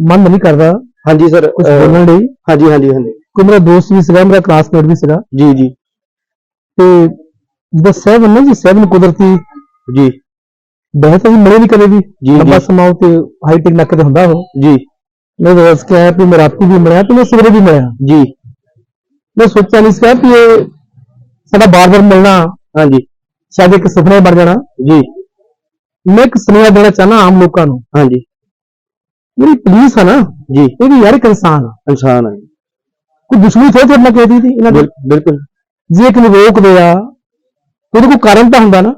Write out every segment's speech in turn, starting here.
ਮਨ ਨਹੀਂ ਕਰਦਾ। ਹਾਂਜੀ ਸਰ ਕੁਝ ਬੋਲਣ ਲਈ। ਹਾਂਜੀ ਹਾਂਜੀ ਹਾਂਜੀ। ਕੋਈ ਮੇਰਾ ਦੋਸਤ ਵੀ ਸੀਗਾ ਮੇਰਾ ਕਲਾਸਮੇਟ ਵੀ ਸੀਗਾ। ਜੀ ਜੀ। ਤੇ ਦ ਸੈਵਨ ਨਾ ਜੀ ਸੈਵਨ ਕੁਦਰਤੀ ਜੀ। ਬਹੁਤ ਅਸੀਂ ਮਿਲੇ ਨਹੀਂ ਕਦੇ ਵੀ। ਜੀ, ਲੰਬਾ। ਸਮਾਂ ਤੇ ਹਾਈਟੈਕ ਨੱਕ ਤੇ ਹੁੰਦਾ ਉਹ। ਜੀ। ਮੈਂ ਦੋਸਤ ਕਿਹਾ ਕਿ ਮੈਂ ਰਾਤੀ ਵੀ ਮਿਲਿਆ ਤੇ ਮੈਂ ਸਵੇਰੇ ਵੀ ਮਿਲਿਆ। ਜੀ। ਮੈਂ ਸੋਚਿਆ ਨਹੀਂ ਸੀ ਕਿ ਇਹ ਸਾਡਾ ਬਾਰ-ਬਾਰ ਮਿਲਣਾ। ਹਾਂਜੀ। ਸ਼ਾਇਦ ਇੱਕ ਸੁਪਨਾ ਬਣ ਜਾਣਾ। ਜੀ। ਮੈਂ ਇੱਕ ਸੁਨੇਹਾ ਦੇਣਾ ਚਾਹਨਾ ਆਮ ਲੋਕਾਂ ਨੂੰ। ਹਾਂਜੀ। ਜਿਹੜੀ ਪੁਲਿਸ ਆ ਨਾ ਜੀ। ਇਹ ਵੀ ਯਾਰ ਇੱਕ ਇਨਸਾਨ ਆ। ਇਨਸਾਨ ਹੈ ਕੋਈ ਦੁਸ਼ਮਣੀ ਥੋੜੀ ਤੁਹਾਡੇ ਨਾਲ ਕਹਿਦੀ ਸੀ ਇਹਨਾਂ ਦੀ? ਬਿਲ- ਬਿਲਕੁਲ। ਜੇ ਇੱਕ ਨੂੰ ਰੋਕਦੇ ਆ ਉਹਦੇ ਕੋਈ ਕਾਰਨ ਤਾਂ ਹੁੰਦਾ ਨਾ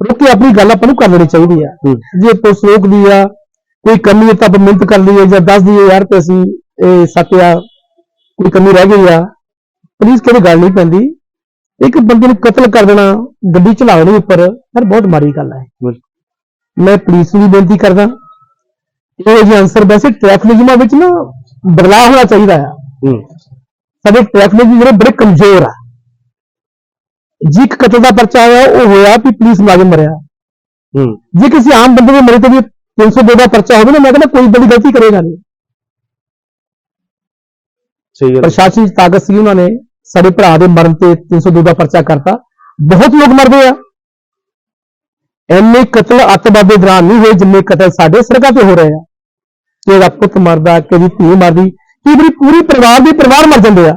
ਰੁਕ ਆਪਣੀ ਗੱਲ ਆਪਾਂ ਨੂੰ ਕਰ ਲੈਣੀ ਚਾਹੀਦੀ ਆ। ਜੇ ਪੁਲਿਸ ਰੋਕਦੀ ਆ ਕੋਈ ਕਮੀ ਤਾਂ ਆਪਾਂ ਮਿਹਨਤ ਕਰ ਲਈਏ ਜਾਂ ਦੱਸ ਦਈਏ ਯਾਰ ਤੇ ਅਸੀਂ ਇਹ ਸੱਤਿਆ ਕੋਈ ਕਮੀ ਰਹਿ ਗਈ ਆ ਪੁਲਿਸ ਕਿਹੜੀ ਗੱਲ ਨਹੀਂ ਪੈਂਦੀ। ਇੱਕ ਬੰਦੇ ਨੂੰ ਕਤਲ ਕਰ ਦੇਣਾ ਗੱਡੀ ਚਲਾਉਣ ਦੇ ਉੱਪਰ ਯਾਰ ਬਹੁਤ ਮਾੜੀ ਗੱਲ ਹੈ। ਮੈਂ ਪੁਲਿਸ ਨੂੰ ਬੇਨਤੀ ਕਰਦਾ ਇਹ ਜਿਹੇ ਅਨਸਰ ਵੈਸੇ ਟ੍ਰੈਫਿਕ ਨਿਯਮਾਂ ਵਿੱਚ ਨਾ ਬਦਲਾਅ ਹੋਣਾ ਚਾਹੀਦਾ ਆ। ਸਾਡੇ ਟ੍ਰੈਫਿਕ ਨਿਯਮ ਜਿਹੜੇ ਬੜੇ ਕਮਜ਼ੋਰ ਆ। ਜੀ ਇੱਕ ਕਤਲ ਦਾ ਪਰਚਾ ਹੋਇਆ ਉਹ ਹੋਇਆ ਵੀ ਪੁਲਿਸ ਮੁਲਾਜ਼ਮ ਮਰਿਆ। ਹੂੰ। ਜੇ ਕਿਸੇ ਆਮ ਬੰਦੇ ਦੇ ਮਰੇ ਤੇ ਵੀ 302 ਦਾ ਪਰਚਾ ਹੋਵੇ ਨਾ ਮੈਂ ਕਹਿੰਦਾ ਕੋਈ ਬੜੀ ਗਲਤੀ ਕਰੇਗਾ ਨਹੀਂ। ਸਹੀ ਗੱਲ। ਪ੍ਰਸ਼ਾਸਨ ਦੀ ਤਾਕਤ ਸੀ ਉਹਨਾਂ ਨੇ ਸਾਡੇ ਭਰਾ ਦੇ ਮਰਨ ਤੇ 302 ਦਾ ਪਰਚਾ ਕਰਤਾ। ਬਹੁਤ ਲੋਕ ਮਰਦੇ ਆ। ਐਨੇ ਕਤਲ ਅੱਤਵਾਦ ਦੇ ਦੌਰਾਨ ਨਹੀਂ ਹੋਏ ਜਿੰਨੇ ਕਤਲ ਸਾਡੇ ਸੜਕਾਂ ਤੇ ਹੋ ਰਹੇ ਆ। ਕਿਹਦਾ ਪੁੱਤ ਮਰਦਾ, ਕਿਹਦੀ ਧੀ ਮਰਦੀ ਕਈ ਵਾਰੀ ਪੂਰੀ ਪਰਿਵਾਰ ਦੇ ਪਰਿਵਾਰ ਮਰ ਜਾਂਦੇ ਆ?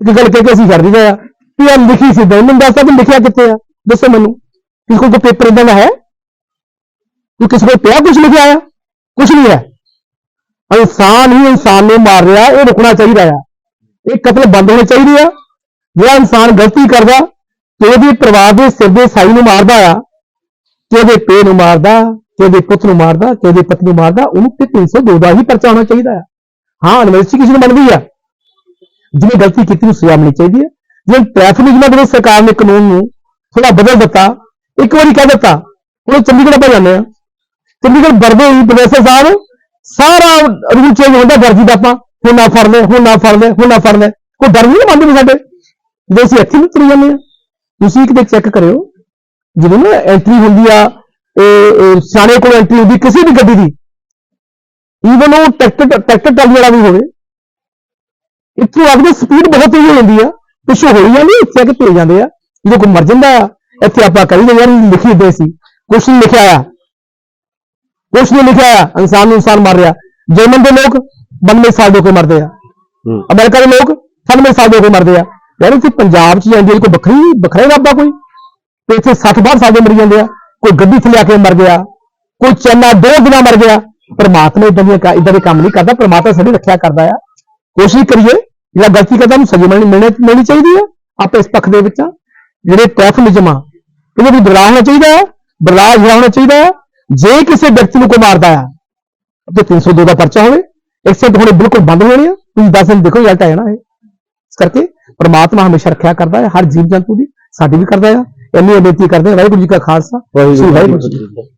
ਇੱਕ ਗੱਲ ਕਹਿ ਕੇ ਅਸੀਂ ਛੱਡ ਦਿੰਦੇ ਆ ਵੀ ਇਹ ਲਿਖੀ ਸੀ ਮੈਨੂੰ ਦੱਸ ਵੀ ਲਿਖਿਆ ਕਿੱਥੇ ਆ? ਦੱਸੋ ਮੈਨੂੰ। ਕਿ ਕੋਲ ਕੋਈ ਪੇਪਰ ਇਦਾਂ ਦਾ ਹੈ? ਕਿ ਕਿਸੇ ਕੋਲ ਪਿਆ ਕੁਝ ਲਿਖਿਆ ਆ? ਕੁਝ ਨਹੀਂ ਹੈ। ਇਨਸਾਨ ਹੀ ਇਨਸਾਨ ਨੂੰ ਮਾਰ ਰਿਹਾ, ਇਹ ਰੁਕਣਾ ਚਾਹੀਦਾ ਆ। ਇਹ ਕਤਲ ਬੰਦ ਹੋਣੇ ਚਾਹੀਦੇ ਆ। ਜਿਹੜਾ ਇਨਸਾਨ ਗਲਤੀ ਕਰਦਾ ਕਿ ਉਹਦੇ ਪਰਿਵਾਰ ਦੇ ਸਿਰ ਦੇ ਸਾਈ ਨੂੰ ਮਾਰਦਾ ਆ ਕਿ ਪੇ ਨੂੰ ਮਾਰਦਾ ਕਿ ਉਹਦੇ ਪੁੱਤ ਨੂੰ ਮਾਰਦਾ ਕਿ ਉਹਦੇ ਪਤੀ ਨੂੰ ਮਾਰਦਾ, ਉਹਨੂੰ ਤੇ 302 ਦਾ ਹੀ ਪਰਚਾ ਹੋਣਾ ਚਾਹੀਦਾ ਆ ਹਾਂ ਇਨਵੈਸਟੀਗੇਸ਼ਨ ਬਣਦੀ ਆ। ਜਿਹਨੇ ਗਲਤੀ ਕੀਤੀ ਨੂੰ ਸਜ਼ਾ ਮਿਲਣੀ ਚਾਹੀਦੀ ਹੈ। ਜਿਵੇਂ ਟ੍ਰੈਫਿਕ ਨਿਯਮਾਂ ਦੇ ਸਰਕਾਰ ਨੇ ਕਾਨੂੰਨ ਨੂੰ ਥੋੜਾ ਬਦਲ ਦਿੱਤਾ, ਇੱਕ ਵਾਰੀ ਕਹਿ ਦਿੱਤਾ, ਹੁਣ ਚੰਡੀਗੜ੍ਹ ਆਪਾਂ ਜਾਂਦੇ ਆ ਚੰਡੀਗੜ੍ਹ ਵਰਦੇ ਹੀ ਪ੍ਰੋਫੈਸਰ ਸਾਹਿਬ, ਸਾਰਾ ਰੂਲ ਚੇਂਜ ਹੁੰਦਾ ਵਰਦੀ ਦਾ ਆਪਾਂ। ਹੁਣ ਨਾ ਫੜ ਹੁਣ ਨਾ ਫੜ ਹੁਣ ਨਾ ਫੜ ਲੈ ਕੋਈ ਡਰ ਨਹੀਂ ਮੰਨਦੇ ਸਾਡੇ? ਜੇ ਅਸੀਂ ਇੱਥੇ ਵੀ ਤੁਰ ਜਾਂਦੇ ਆ ਤੁਸੀਂ ਕਿਤੇ ਚੈੱਕ ਕਰਿਓ। ਜਦੋਂ ਨਾ ਐਂਟਰੀ ਹੁੰਦੀ ਆ ਇਹ ਇਹ ਸਿਆਣੇ ਕੋਲ ਐਂਟਰੀ ਹੁੰਦੀ ਕਿਸੇ ਵੀ ਗੱਡੀ ਦੀ ਈਵਨ ਉਹ ਟਰੈਕਟਰ ਟਰੈਕਟਰ ਟਰਾਲੀ ਵਾਲਾ ਵੀ ਹੋਵੇ ਇੱਥੋਂ ਆਗਦੇ ਸਪੀਡ ਬਹੁਤ ਹੋ ਜਾਂਦੀ ਆ ਪਿੱਛੋਂ ਹੋਈ ਜਾਂਦੀ ਇੱਥੇ ਆ ਕੇ ਤੁਰ ਜਾਂਦੇ ਆ ਜਦੋਂ ਕੋਈ ਮਰ ਜਾਂਦਾ ਇੱਥੇ ਆਪਾਂ ਕਰੀਏ ਯਾਰ ਲਿਖੀ ਦੇ ਸੀ ਕੁਛ ਨਹੀਂ ਲਿਖਿਆ ਆ ਕੁਛ ਨਹੀਂ ਲਿਖਿਆ ਆ ਇਨਸਾਨ ਨੂੰ ਇਨਸਾਨ ਮਾਰ ਰਿਹਾ ਜਰਮਨ ਦੇ ਲੋਕ 92 ਸਾਲ ਦੇ ਹੋ ਕੇ ਮਰਦੇ ਆ ਹੂੰ। ਅਮਰੀਕਾ ਦੇ ਲੋਕ 98 ਸਾਲ ਦੇ ਹੋ ਕੇ ਮਰਦੇ ਆ ਯਾਰ ਇੱਥੇ ਪੰਜਾਬ 'ਚ ਜਾਂਦੀ ਕੋਈ ਵੱਖਰੀ ਵੱਖਰਾ ਰੱਬਾ ਕੋਈ। ਤੇ ਇੱਥੇ 60 62 ਸਾਲ ਦੇ ਮਰੀ ਜਾਂਦੇ ਆ। ਕੋਈ ਗੱਡੀ ਥੱਲੇ ਆ ਕੇ ਮਰ ਗਿਆ, ਕੋਈ ਚੰਨਾ ਦੋ ਦਿਨਾਂ ਮਰ ਗਿਆ। ਪਰਮਾਤਮਾ ਇਦਾਂ ਦੀਆਂ ਇਦਾਂ ਦੇ ਕੰਮ ਨਹੀਂ ਕਰਦਾ, ਪਰਮਾਤਮਾ ਸਾਡੀ ਰੱਖਿਆ ਕਰਦਾ ਆ। ਕੋਸ਼ਿਸ਼ ਕਰੀਏ, ਜਿਹੜਾ ਗਲਤੀ ਕਰਦਾ, ਉਹਨੂੰ ਸਜ਼ਾ ਮਿਲਣੀ ਮਿਲਣੀ ਮਿਲਣੀ ਚਾਹੀਦੀ ਆ, ਆਪਾਂ ਇਸ ਪੱਖ ਦੇ ਵਿੱਚ ਆ। ਜਿਹੜੇ ਟ੍ਰੈਫਿਕ ਨਿਯਮ ਆ ਇਹਦੇ ਵੀ ਬਦਲਾਅ ਹੋਣਾ ਚਾਹੀਦਾ ਹੈ ਬਦਲਾਅ ਜਿਹੜਾ ਹੋਣਾ ਚਾਹੀਦਾ ਹੈ ਜੇ ਕਿਸੇ ਵਿਅਕਤੀ ਨੂੰ ਕੋਈ ਮਾਰਦਾ ਆ, ਤੇ 302 ਦਾ ਪਰਚਾ ਹੋਵੇ ਐਕਸੀਡੈਂਟ ਹੋਣੇ ਬਿਲਕੁਲ ਬੰਦ ਹੋਣੇ ਆ। ਤੁਸੀਂ 10 ਦਿਨ ਦੇਖੋ ਰਿਜ਼ਲਟ ਆ ਜਾਣਾ ਹੈ ਇਸ ਕਰਕੇ ਪ੍ਰਮਾਤਮਾ ਹਮੇਸ਼ਾ ਰੱਖਿਆ ਕਰਦਾ ਹੈ ਹਰ ਜੀਵ ਜੰਤੂ ਦੀ, ਸਾਡੀ ਵੀ ਕਰਦਾ ਹੈ ਇੰਨੀ ਬੇਨਤੀ ਕਰਦੇ ਹਾਂ ਵਾਹਿਗੁਰੂ ਜੀ ਕਾ ਖਾਲਸਾ ਵਾਹਿਗੁਰੂ ਜੀ ਕੀ ਫਤਿਹ।